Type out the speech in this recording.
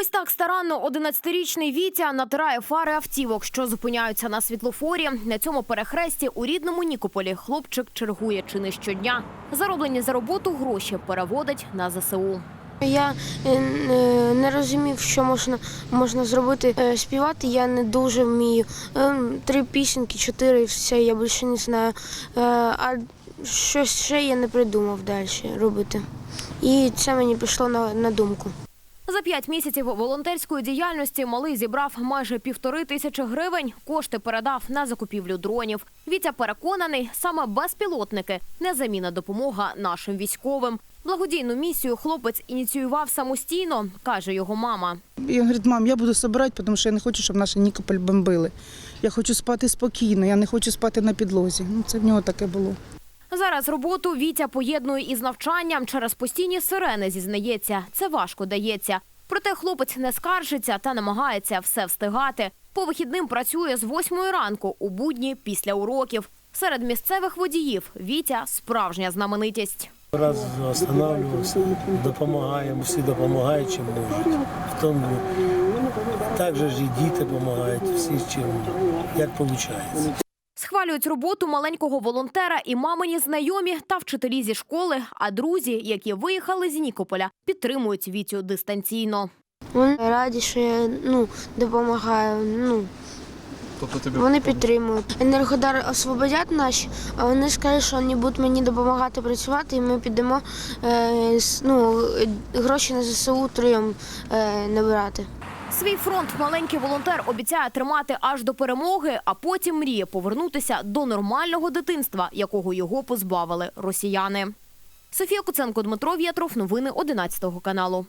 Ось так старанно 11-річний Вітя натирає фари автівок, що зупиняються на світлофорі. На цьому перехресті у рідному Нікополі хлопчик чергує чи не щодня. Зароблені за роботу гроші переводить на ЗСУ. Я е, е, не розумів, що можна, можна зробити. Е, Співати я не дуже вмію. Три пісеньки, чотири, і все, я більше не знаю. А щось ще я не придумав далі робити. І це мені прийшло на, на думку. За п'ять місяців волонтерської діяльності малий зібрав майже півтори тисячі гривень. Кошти передав на закупівлю дронів. Вітя переконаний, саме безпілотники незамінна допомога нашим військовим. Благодійну місію хлопець ініціював самостійно, каже його мама. Я говорить, мам, я буду збирати, тому що я не хочу, щоб наш Нікополь бомбили. Я хочу спати спокійно, я не хочу спати на підлозі. Ну, це в нього таке було. Зараз роботу Вітя поєднує із навчанням через постійні сирени. Зізнається, це важко дається. Проте хлопець не скаржиться та намагається все встигати. По вихідним працює з восьмої ранку у будні після уроків. Серед місцевих водіїв Вітя справжня знаменитість. Раз останавливався, допомагаємо, всі допомагають, чим можуть. Також і діти допомагають, всі чим як виходить. Схвалюють роботу маленького волонтера і мамині знайомі та вчителі зі школи. А друзі, які виїхали з Нікополя, підтримують Вітю дистанційно. Вони раді, що я ну, допомагаю. Ну, Тобто тобі вони підтримують. Енергодар освободять наші, а вони скажуть, що вони будуть мені допомагати працювати, і ми підемо е, ну, гроші на ЗСУ троєм е, набирати. Свій фронт маленький волонтер обіцяє тримати аж до перемоги, а потім мріє повернутися до нормального дитинства, якого його позбавили росіяни. Софія Куценко, Дмитро В'ятров. Новини 11 каналу.